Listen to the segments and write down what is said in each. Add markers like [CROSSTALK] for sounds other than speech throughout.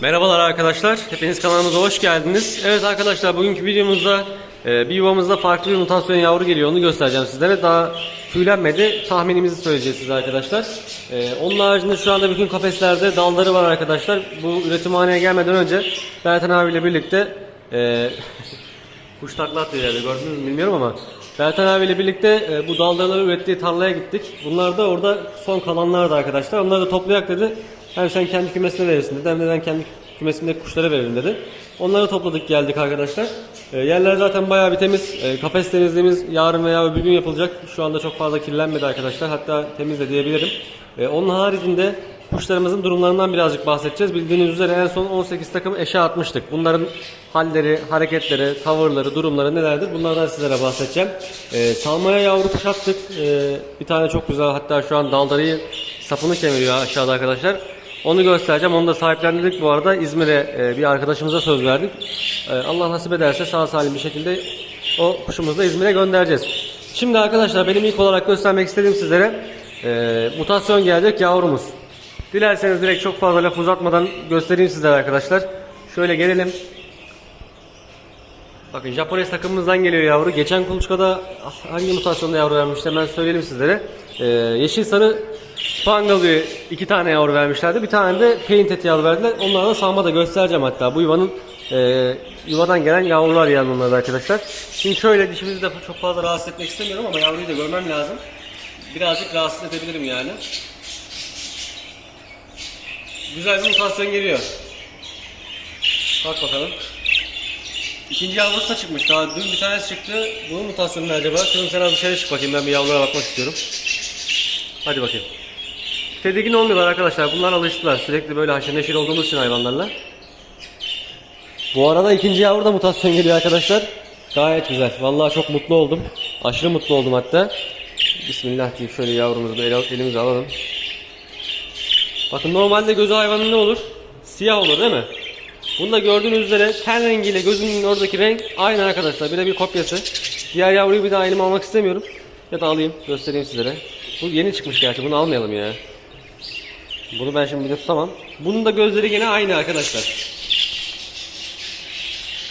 Merhabalar arkadaşlar. Hepiniz kanalımıza hoş geldiniz. Evet arkadaşlar bugünkü videomuzda e, bir yuvamızda farklı bir mutasyon yavru geliyor. Onu göstereceğim sizlere. Daha tüylenmedi. Tahminimizi söyleyeceğiz size arkadaşlar. E, onun haricinde şu anda bütün kafeslerde dalları var arkadaşlar. Bu üretimhaneye gelmeden önce Bertan abiyle birlikte e, [LAUGHS] kuş takla atıyor yerde gördünüz mü bilmiyorum ama Bertan abiyle birlikte bu dalları ürettiği tarlaya gittik. Bunlar da orada son kalanlardı arkadaşlar. Onları da toplayak dedi. Hem sen kendi kümesine verirsin dedi hem de ben kendi kümesimdeki kuşlara veririm dedi. Onları topladık geldik arkadaşlar. E, yerler zaten bayağı bir temiz. E, kafes temizliğimiz yarın veya öbür gün yapılacak. Şu anda çok fazla kirlenmedi arkadaşlar. Hatta temiz de diyebilirim. E, onun haricinde kuşlarımızın durumlarından birazcık bahsedeceğiz. Bildiğiniz üzere en son 18 takım eşe atmıştık. Bunların halleri, hareketleri, tavırları, durumları nelerdir? Bunlardan sizlere bahsedeceğim. Ee, salmaya yavru kuş attık. Ee, bir tane çok güzel hatta şu an daldarıyı sapını kemiriyor aşağıda arkadaşlar. Onu göstereceğim. Onu da sahiplendirdik bu arada. İzmir'e e, bir arkadaşımıza söz verdik. Ee, Allah nasip ederse sağ salim bir şekilde o kuşumuzu da İzmir'e göndereceğiz. Şimdi arkadaşlar benim ilk olarak göstermek istediğim sizlere e, mutasyon gelecek yavrumuz. Dilerseniz direkt çok fazla laf uzatmadan göstereyim sizlere arkadaşlar. Şöyle gelelim. Bakın Japones takımımızdan geliyor yavru. Geçen kuluçkada hangi mutasyonda yavru vermişti hemen söyleyelim sizlere. Ee, yeşil sarı Diye iki tane yavru vermişlerdi. Bir tane de Painted yavru verdiler. Onlardan sağma da göstereceğim hatta. Bu yuvanın e, yuvadan gelen yavrular yani arkadaşlar. Şimdi şöyle dişimizi de çok fazla rahatsız etmek istemiyorum ama yavruyu da görmem lazım. Birazcık rahatsız edebilirim yani. Güzel bir mutasyon geliyor. Bak bakalım. İkinci yavrusu da çıkmış. Daha dün bir tanesi çıktı. Bunun mutasyonu ne acaba? Kızım sen az dışarı çık bakayım. Ben bir yavrulara bakmak istiyorum. Hadi bakayım. Tedirgin olmuyorlar arkadaşlar. Bunlar alıştılar. Sürekli böyle haşır neşir olduğumuz için hayvanlarla. Bu arada ikinci yavru da mutasyon geliyor arkadaşlar. Gayet güzel. Vallahi çok mutlu oldum. Aşırı mutlu oldum hatta. Bismillah deyip şöyle yavrumuzu da el- elimize alalım. Bakın normalde gözü hayvanın ne olur? Siyah olur değil mi? Bunda gördüğünüz üzere ten rengiyle gözünün oradaki renk aynı arkadaşlar. Birebir kopyası. Diğer yavruyu bir daha elime almak istemiyorum. Ya da alayım göstereyim sizlere. Bu yeni çıkmış gerçi bunu almayalım ya. Bunu ben şimdi bir de tutamam. Bunun da gözleri gene aynı arkadaşlar.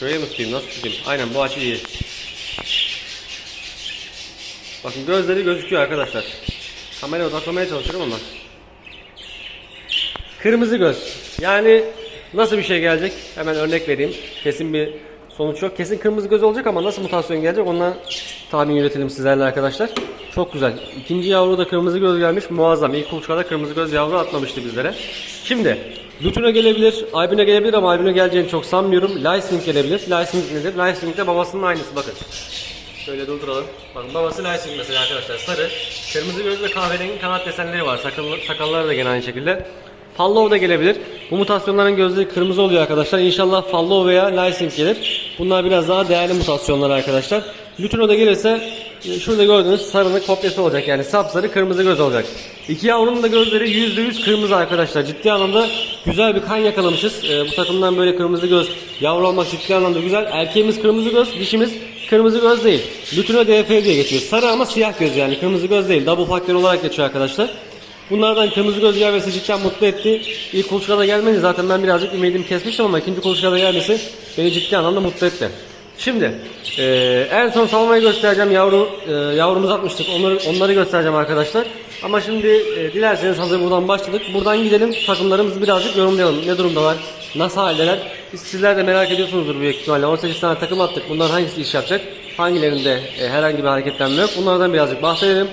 Şöyle mi tutayım nasıl tutayım? Aynen bu açı iyi. Bakın gözleri gözüküyor arkadaşlar. Kameraya odaklamaya çalışıyorum ama. Kırmızı göz. Yani nasıl bir şey gelecek? Hemen örnek vereyim. Kesin bir sonuç yok. Kesin kırmızı göz olacak ama nasıl mutasyon gelecek ondan tahmin yürütelim sizlerle arkadaşlar. Çok güzel. İkinci yavru da kırmızı göz gelmiş. Muazzam. İlk kuluçkada kırmızı göz yavru atmamıştı bizlere. Şimdi Lutuna gelebilir, Albin'e gelebilir ama Albin'e geleceğini çok sanmıyorum. Lysing gelebilir. Lysing nedir? Lysing de babasının aynısı bakın. Şöyle durduralım. Bakın babası Lysing mesela arkadaşlar sarı. Kırmızı göz ve kahverengi kanat desenleri var. Sakallı, sakalları da gene aynı şekilde. Fallow da gelebilir. Bu mutasyonların gözleri kırmızı oluyor arkadaşlar. İnşallah Fallow veya Lysing gelir. Bunlar biraz daha değerli mutasyonlar arkadaşlar. Lutino da gelirse e, şurada gördüğünüz sarının kopyası olacak. Yani sapsarı kırmızı göz olacak. İki yavrunun da gözleri %100 kırmızı arkadaşlar. Ciddi anlamda güzel bir kan yakalamışız. E, bu takımdan böyle kırmızı göz yavru olmak ciddi anlamda güzel. Erkeğimiz kırmızı göz, dişimiz kırmızı göz değil. Lutino DF diye geçiyor. Sarı ama siyah göz yani kırmızı göz değil. Double factor olarak geçiyor arkadaşlar. Bunlardan kırmızı göz gelmesi cidden mutlu etti. İlk kuluçkada gelmedi zaten ben birazcık ümidimi kesmiştim ama ikinci kuluçkada gelmesi beni ciddi anlamda mutlu etti. Şimdi eee, en son salmayı göstereceğim yavru eee, yavrumuzu atmıştık onları onları göstereceğim arkadaşlar. Ama şimdi eee, dilerseniz hazır buradan başladık. Buradan gidelim takımlarımızı birazcık yorumlayalım. Ne durumdalar? Nasıl haldeler? Biz sizler de merak ediyorsunuzdur büyük ihtimalle. 18 tane takım attık. Bunların hangisi iş yapacak? Hangilerinde eee, herhangi bir hareketlenme yok? Bunlardan birazcık bahsedelim.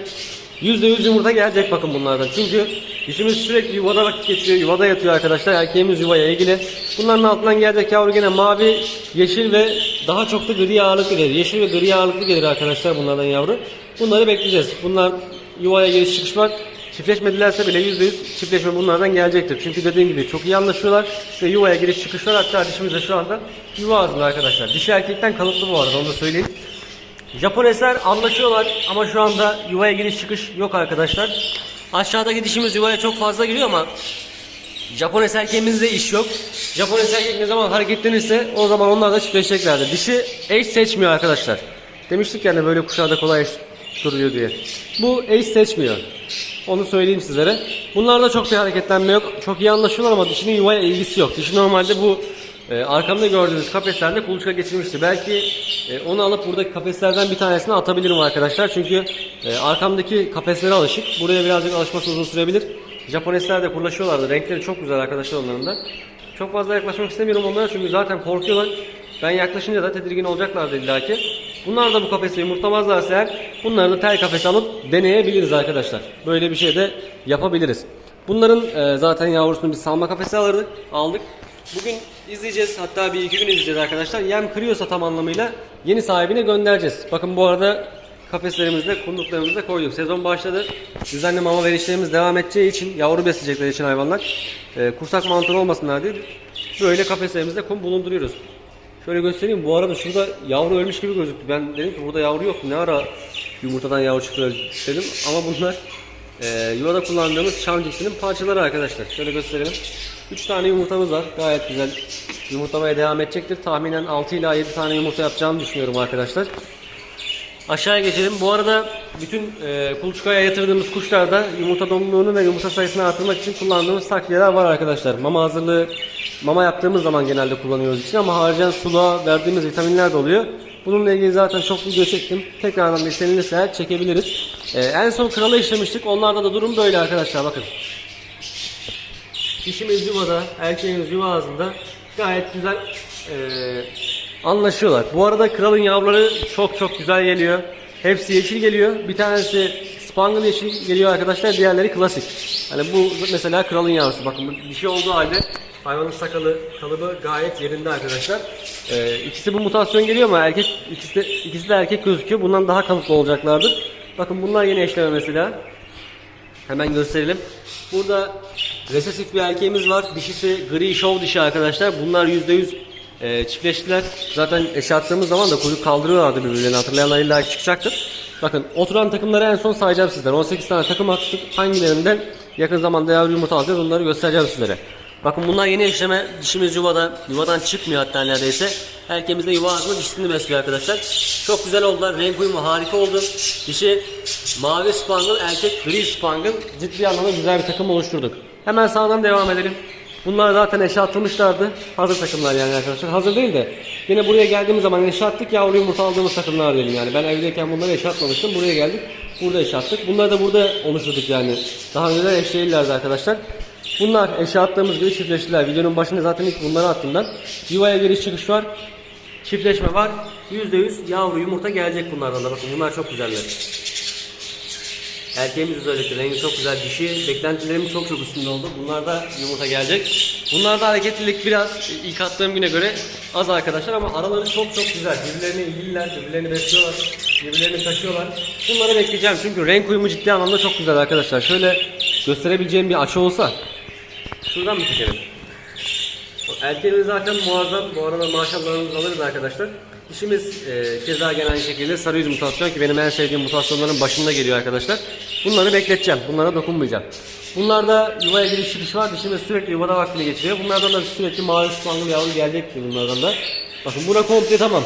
%100 yumurta gelecek bakın bunlardan. Çünkü dişimiz sürekli yuvada vakit geçiriyor. Yuvada yatıyor arkadaşlar. Erkeğimiz yuvaya ilgili. Bunların altından gelecek yavru gene mavi, yeşil ve daha çok da gri ağırlıklı gelir. Yeşil ve gri ağırlıklı gelir arkadaşlar bunlardan yavru. Bunları bekleyeceğiz. Bunlar yuvaya giriş çıkış var. Çiftleşmedilerse bile %100 çiftleşme bunlardan gelecektir. Çünkü dediğim gibi çok iyi anlaşıyorlar ve yuvaya giriş çıkış var. Hatta dişimiz de şu anda yuva ağzında arkadaşlar. Dişi erkekten kalıplı bu arada onu da söyleyeyim. Japonesler anlaşıyorlar ama şu anda yuvaya giriş çıkış yok arkadaşlar. Aşağıdaki dişimiz yuvaya çok fazla giriyor ama Japones erkeğimizde iş yok. Japones erkek ne zaman hareketlenirse o zaman onlar da çiftleşeceklerdir. Dişi eş seçmiyor arkadaşlar. Demiştik yani böyle kuşlarda kolay eş duruyor diye. Bu eş seçmiyor. Onu söyleyeyim sizlere. Bunlarda çok bir hareketlenme yok. Çok iyi anlaşıyorlar ama dişinin yuvaya ilgisi yok. Dişi normalde bu e, arkamda gördüğünüz kafeslerde kuluçka geçirmişti. Belki e, onu alıp buradaki kafeslerden bir tanesine atabilirim arkadaşlar. Çünkü e, arkamdaki kafeslere alışık. Buraya birazcık alışması uzun sürebilir. Japonesler de kurlaşıyorlardı. Renkleri çok güzel arkadaşlar onların da. Çok fazla yaklaşmak istemiyorum onlara çünkü zaten korkuyorlar. Ben yaklaşınca da tedirgin olacaklardı illaki. Bunlar da bu kafese yumurtlamazlarsa eğer bunları da tel kafese alıp deneyebiliriz arkadaşlar. Böyle bir şey de yapabiliriz. Bunların e, zaten yavrusunu biz salma kafese alırdık, aldık. Bugün izleyeceğiz hatta bir iki gün izleyeceğiz arkadaşlar. Yem kırıyorsa tam anlamıyla yeni sahibine göndereceğiz. Bakın bu arada kafeslerimizde, kunduklarımızda koyduk. Sezon başladı. Düzenli mama verişlerimiz devam edeceği için, yavru besleyecekleri için hayvanlar e, kursak mantarı olmasınlar diye böyle kafeslerimizde kum bulunduruyoruz. Şöyle göstereyim. Bu arada şurada yavru ölmüş gibi gözüktü. Ben dedim ki burada yavru yok. Ne ara yumurtadan yavru çıktı dedim. Ama bunlar e, yuvada kullandığımız çam cipsinin parçaları arkadaşlar. Şöyle gösterelim. 3 tane yumurtamız var. Gayet güzel. Yumurtlamaya devam edecektir. Tahminen 6 ila 7 tane yumurta yapacağını düşünüyorum arkadaşlar. Aşağıya geçelim. Bu arada bütün e, kuluçkaya yatırdığımız kuşlarda yumurta doluluğunu ve yumurta sayısını artırmak için kullandığımız takviyeler var arkadaşlar. Mama hazırlığı, mama yaptığımız zaman genelde kullanıyoruz için ama harcayan suluğa verdiğimiz vitaminler de oluyor. Bununla ilgili zaten çok video çektim. Tekrardan istenilirse çekebiliriz. E, en son kralı işlemiştik. Onlarda da durum böyle arkadaşlar bakın. Dişimiz yuvada, erkeğimiz yuva ağzında gayet güzel eee, anlaşıyorlar. Bu arada kralın yavruları çok çok güzel geliyor. Hepsi yeşil geliyor. Bir tanesi Spangle yeşil geliyor arkadaşlar. Diğerleri klasik. Hani bu mesela kralın yavrusu. Bakın bu dişi olduğu halde hayvanın sakalı, kalıbı gayet yerinde arkadaşlar. Eee ikisi bu mutasyon geliyor ama erkek ikisi de, ikisi de erkek gözüküyor. Bundan daha kalıplı olacaklardır. Bakın bunlar yeni eşleme mesela. Hemen gösterelim. Burada resesif bir erkeğimiz var. Dişisi gri show dişi arkadaşlar. Bunlar %100 e, çiftleştiler. Zaten eşe attığımız zaman da kuyruk kaldırıyorlardı birbirlerini. Hatırlayanlar illa çıkacaktır. Bakın oturan takımları en son sayacağım sizlere. 18 tane takım attık. Hangilerinden yakın zamanda yavru yumurta alacağız onları göstereceğim sizlere. Bakın bunlar yeni eşleme. Dişimiz yuvada. Yuvadan çıkmıyor hatta neredeyse. Herkemiz de yuva ağzında dişini besliyor arkadaşlar. Çok güzel oldular. Renk uyumu harika oldu. Dişi mavi spangle, erkek gri spangle. Ciddi anlamda güzel bir takım oluşturduk. Hemen sağdan devam edelim. Bunlar zaten eşe atılmışlardı. Hazır takımlar yani arkadaşlar. Hazır değil de yine buraya geldiğimiz zaman eşe attık. Yavru yumurta aldığımız takımlar diyelim yani. Ben evdeyken bunları eşe atmamıştım. Buraya geldik. Burada eşe attık. Bunları da burada oluşturduk yani. Daha önce eş değillerdi arkadaşlar. Bunlar eşe attığımız gibi çiftleştiler. Videonun başında zaten ilk bunları attım. Yuvaya giriş çıkış var. Çiftleşme var. %100 yavru yumurta gelecek bunlardan da. Bakın bunlar çok güzeller. Erkeğimiz özellikle rengi çok güzel. Dişi beklentilerimin çok çok üstünde oldu. Bunlar da yumurta gelecek. Bunlarda hareketlilik biraz ilk attığım güne göre az arkadaşlar ama araları çok çok güzel. Birbirlerine ilgililer, birbirlerini besliyorlar, birbirlerini taşıyorlar. Bunları bekleyeceğim çünkü renk uyumu ciddi anlamda çok güzel arkadaşlar. Şöyle gösterebileceğim bir açı olsa şuradan mı çekelim? Erkeğimiz zaten muazzam. Bu arada maşallahınızı alırız arkadaşlar. Dişimiz e, keza gene aynı şekilde sarı yüz mutasyon ki benim en sevdiğim mutasyonların başında geliyor arkadaşlar. Bunları bekleteceğim. Bunlara dokunmayacağım. Bunlarda yuvaya giriş çıkış var. Dişimiz sürekli yuvada vaktini geçiriyor. Bunlardan da sürekli mavi spangle yavru gelecektir bunlardan da. Bakın buna komple tamam.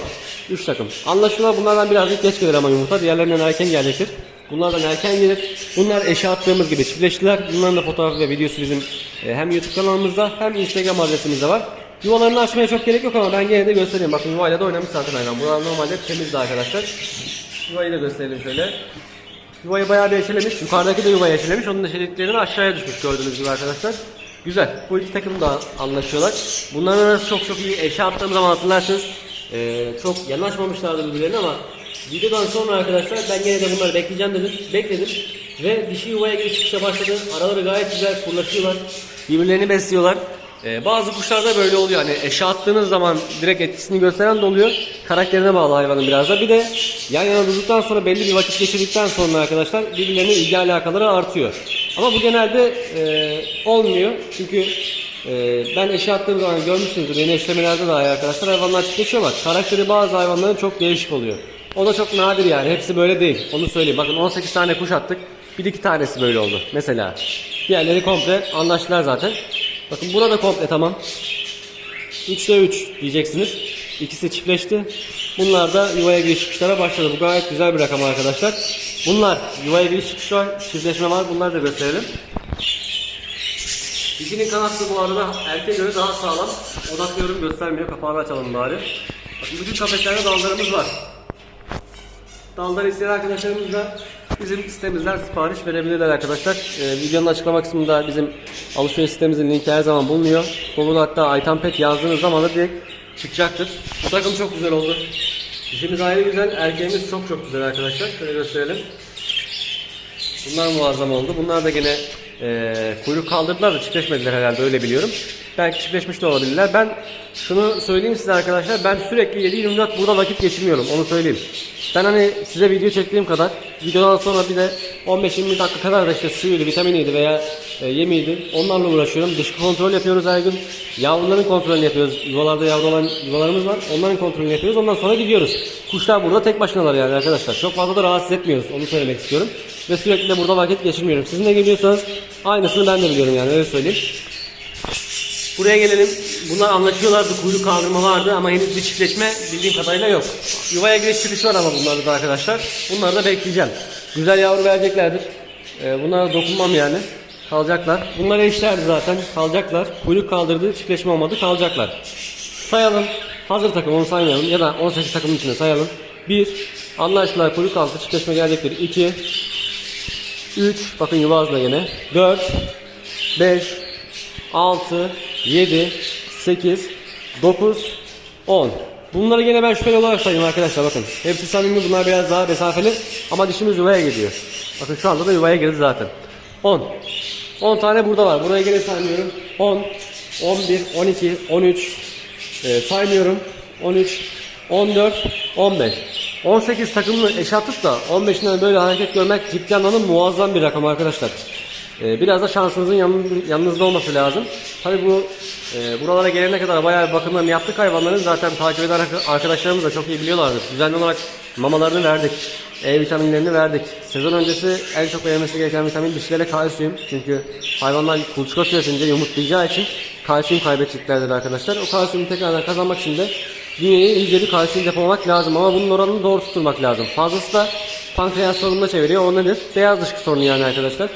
3 takım. Anlaşılan bunlardan birazcık geç gelir ama yumurta. Diğerlerinden erken gelecektir. Bunlardan erken gelir. Bunlar eşe attığımız gibi çiftleştiler. Bunların da fotoğrafı ve videosu bizim e, hem YouTube kanalımızda hem Instagram adresimizde var. Yuvalarını açmaya çok gerek yok ama ben gene de göstereyim. Bakın yuvayla da oynamış zaten hayvan. Buralar normalde temizdi arkadaşlar. Yuvayı da gösterelim şöyle. Yuvayı bayağı bir eşelemiş. Yukarıdaki de yuvayı eşelemiş. Onun eşeledikleri de aşağıya düşmüş gördüğünüz gibi arkadaşlar. Güzel. Bu iki takım da anlaşıyorlar. Bunların arası çok çok iyi. Eşe attığım zaman hatırlarsınız. e, çok yanaşmamışlardı birbirlerine ama videodan sonra arkadaşlar ben gene de bunları bekleyeceğim dedim. Bekledim. Ve dişi yuvaya giriş çıkışa başladı. Araları gayet güzel kurlaşıyorlar. Birbirlerini besliyorlar. Ee, bazı kuşlarda böyle oluyor. Hani eşe attığınız zaman direkt etkisini gösteren de oluyor. Karakterine bağlı hayvanın biraz da. Bir de yan yana durduktan sonra belli bir vakit geçirdikten sonra arkadaşlar birbirlerine ilgi alakaları artıyor. Ama bu genelde e, olmuyor. Çünkü e, ben eşe attığım zaman görmüşsünüzdür. Yeni eşlemelerde de arkadaşlar hayvanlar çiftleşiyorlar. Karakteri bazı hayvanların çok değişik oluyor. O da çok nadir yani. Hepsi böyle değil. Onu söyleyeyim. Bakın 18 tane kuş attık. Bir iki tanesi böyle oldu. Mesela. Diğerleri komple anlaştılar zaten. Bakın burada komple tamam. 3'te 3 diyeceksiniz. İkisi çiftleşti. Bunlar da yuvaya giriş çıkışlara başladı. Bu gayet güzel bir rakam arkadaşlar. Bunlar yuvaya giriş çıkış var, çiftleşme var. Bunları da gösterelim. Dişinin kanatlı bu arada erkeğe göre daha sağlam. Odaklıyorum göstermiyor. Kapağını açalım bari. Bakın bütün kafeslerde dallarımız var. Dalları isteyen arkadaşlarımız da bizim sitemizden sipariş verebilirler arkadaşlar. Ee, videonun açıklama kısmında bizim alışveriş sitemizin linki her zaman bulunuyor. Google'da hatta Aytanpet yazdığınız zaman da direkt çıkacaktır. Bu takım çok güzel oldu. Dişimiz ayrı güzel, erkeğimiz çok çok güzel arkadaşlar. Şöyle gösterelim. Bunlar muazzam oldu. Bunlar da gene e, kuyruk kaldırdılar da çiftleşmediler herhalde öyle biliyorum. Belki çiftleşmiş de olabilirler. Ben şunu söyleyeyim size arkadaşlar. Ben sürekli 7-24 burada vakit geçirmiyorum. Onu söyleyeyim. Ben hani size video çektiğim kadar videodan sonra bir de 15-20 dakika kadar da işte suyuydu, vitaminiydi veya e, yemiydi. Onlarla uğraşıyorum. Dışkı kontrol yapıyoruz her gün. Yavruların kontrolünü yapıyoruz. Yuvalarda yavru olan yuvalarımız var. Onların kontrolünü yapıyoruz. Ondan sonra gidiyoruz. Kuşlar burada tek başınalar yani arkadaşlar. Çok fazla da rahatsız etmiyoruz. Onu söylemek istiyorum. Ve sürekli de burada vakit geçirmiyorum. Sizin de geliyorsanız aynısını ben de biliyorum yani öyle söyleyeyim. Buraya gelelim. Bunlar anlaşıyorlardı. Kuyruk kaldırma vardı ama henüz bir çiftleşme bildiğim kadarıyla yok. Yuvaya giriş çıkış var ama bunlarda da arkadaşlar. Bunları da bekleyeceğim. Güzel yavru vereceklerdir. Ee, bunlara dokunmam yani. Kalacaklar. Bunlar eşlerdi zaten. Kalacaklar. Kuyruk kaldırdı. Çiftleşme olmadı. Kalacaklar. Sayalım. Hazır takım onu saymayalım. Ya da 18 takımın içine sayalım. 1. Anlaştılar. Kuyruk altı çiftleşme gelecektir. 2. 3. Bakın yuva gene. 4. 5. 6, 7, 8, 9, 10. Bunları yine ben şüpheli olarak sayayım arkadaşlar bakın. Hepsi samimi bunlar biraz daha mesafeli ama dişimiz yuvaya gidiyor. Bakın şu anda da yuvaya girdi zaten. 10. 10 tane burada var. Buraya gene saymıyorum. 10, 11, 12, 13, e, saymıyorum. 13, 14, 15. 18 takımlı eş atıp da 15'inden böyle hareket görmek ciddi anlamda muazzam bir rakam arkadaşlar. Ee, biraz da şansınızın yan- yanınızda olması lazım. Tabi bu e, buralara gelene kadar bayağı bir bakımlarını yaptık hayvanların. Zaten takip eden arka- arkadaşlarımız da çok iyi biliyorlardır. Düzenli olarak mamalarını verdik. E vitaminlerini verdik. Sezon öncesi en çok verilmesi gereken vitamin dişlere kalsiyum. Çünkü hayvanlar kuluçka süresince yumurtlayacağı için kalsiyum kaybedeceklerdir arkadaşlar. O kalsiyumu tekrardan kazanmak için de dünyayı iyice bir kalsiyum depolamak lazım ama bunun oranını doğru tutturmak lazım. Fazlası da pankreas sorununa çeviriyor. O nedir? Beyaz dışkı sorunu yani arkadaşlar.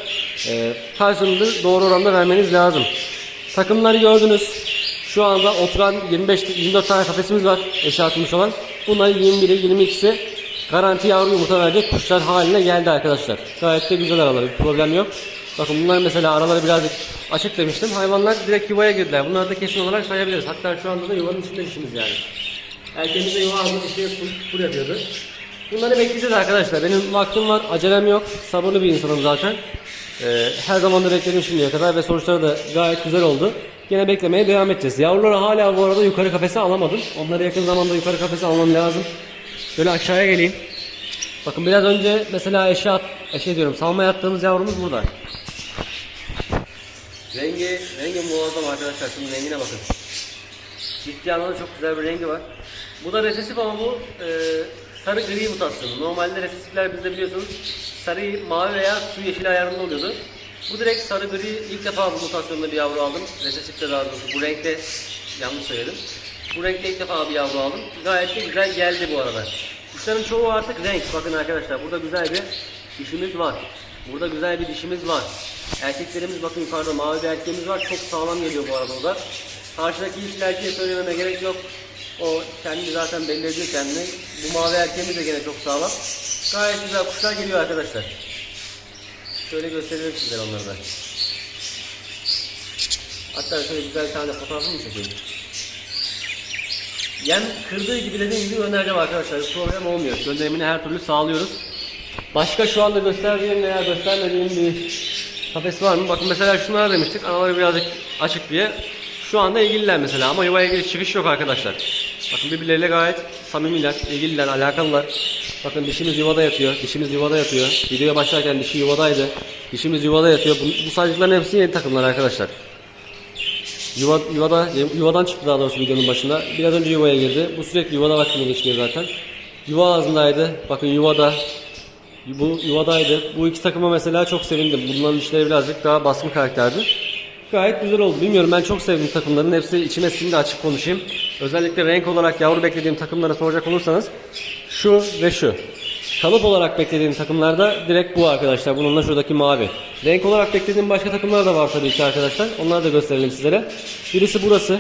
Ee, kalsiyumu da doğru oranda vermeniz lazım. Takımları gördünüz. Şu anda oturan 25-24 tane kafesimiz var eşya atılmış olan. Bunların 21'i 22'si garanti yavru yumurta verecek kuşlar haline geldi arkadaşlar. Gayet de güzel araları bir problem yok. Bakın bunlar mesela araları birazcık açık demiştim. Hayvanlar direkt yuvaya girdiler. Bunları da kesin olarak sayabiliriz. Hatta şu anda da yuvanın içinde dişimiz yani. Erkeğimiz de yuva aldı bir şey full, full yapıyordu. Bunları bekleyeceğiz arkadaşlar. Benim vaktim var, acelem yok. Sabırlı bir insanım zaten. Ee, her zaman da bekledim şimdiye kadar ve sonuçları da gayet güzel oldu. Yine beklemeye devam edeceğiz. Yavruları hala bu arada yukarı kafese alamadım. Onları yakın zamanda yukarı kafese almam lazım. Şöyle aşağıya geleyim. Bakın biraz önce mesela eşya, eşya diyorum salma yattığımız yavrumuz burada. Rengi, rengi muazzam arkadaşlar. Şunun rengine bakın. Ciddi anlamda çok güzel bir rengi var. Bu da resesif ama bu e, sarı gri mutasyonu. Normalde resesifler bizde biliyorsunuz sarı, mavi veya su yeşil ayarında oluyordu. Bu direkt sarı gri ilk defa bu mutasyonda bir yavru aldım. Resesifte daha doğrusu bu renkte yanlış söyledim. Bu renkte ilk defa bir yavru aldım. Gayet de güzel geldi bu arada. Kuşların çoğu artık renk. Bakın arkadaşlar burada güzel bir dişimiz var. Burada güzel bir dişimiz var. Erkeklerimiz bakın yukarıda mavi bir erkeğimiz var. Çok sağlam geliyor bu arada o da. Karşıdaki yeşil erkeğe söylememe gerek yok. O kendi zaten belli ediyor kendini. Bu mavi erkeğimiz de gene çok sağlam. Gayet güzel kuşlar geliyor arkadaşlar. Şöyle gösterelim sizlere onları da. Hatta şöyle güzel bir tane fotoğrafını mı çekeyim? Yem kırdığı gibi dediğim gibi göndereceğim arkadaşlar. Bir problem olmuyor. Gönderimini her türlü sağlıyoruz. Başka şu anda gösterdiğim veya göstermediğim bir kafes var mı? Bakın mesela şunlara demiştik. Anaları birazcık açık diye. Şu anda ilgililer mesela ama yuvaya giriş çıkış yok arkadaşlar. Bakın birbirleriyle gayet samimiler, ilgililer, alakalılar. Bakın dişimiz yuvada yatıyor, dişimiz yuvada yatıyor. Videoya başlarken dişi yuvadaydı. Dişimiz yuvada yatıyor. Bu, bu saydıkların hepsi yeni takımlar arkadaşlar. Yuva, yuvada, yuvadan çıktı daha doğrusu videonun başında. Biraz önce yuvaya girdi. Bu sürekli yuvada vaktinde geçiyor zaten. Yuva ağzındaydı. Bakın yuvada. Bu yuvadaydı. Bu iki takıma mesela çok sevindim. Bunların işleri birazcık daha baskın karakterdi. gayet güzel oldu. Bilmiyorum ben çok sevdim takımların. Hepsi içime sindi açık konuşayım. Özellikle renk olarak yavru beklediğim takımlara soracak olursanız şu ve şu. Kalıp olarak beklediğim takımlarda direkt bu arkadaşlar. Bununla şuradaki mavi. Renk olarak beklediğim başka takımlar da var tabii ki arkadaşlar. Onları da gösterelim sizlere. Birisi burası.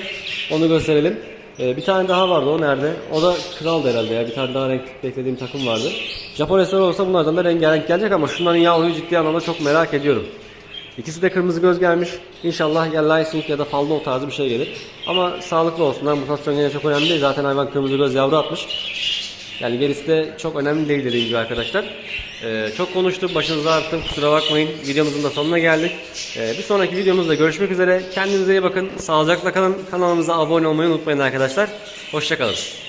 Onu gösterelim. Ee, bir tane daha vardı. O nerede? O da kraldı herhalde ya. Bir tane daha renk beklediğim takım vardı. Japon olsa bunlardan da rengarenk gelecek ama şunların yavruyu ciddi anlamda çok merak ediyorum. İkisi de kırmızı göz gelmiş. İnşallah ya Lysing ya da Faldo tarzı bir şey gelir. Ama sağlıklı olsunlar. Mutasyon yine çok önemli değil. Zaten hayvan kırmızı göz yavru atmış. Yani gerisi de çok önemli değil dediğim gibi arkadaşlar. Ee, çok konuştum, başınızı ağrıttım. Kusura bakmayın. Videomuzun da sonuna geldik. Ee, bir sonraki videomuzda görüşmek üzere. Kendinize iyi bakın. Sağlıcakla kalın. Kanalımıza abone olmayı unutmayın arkadaşlar. Hoşçakalın.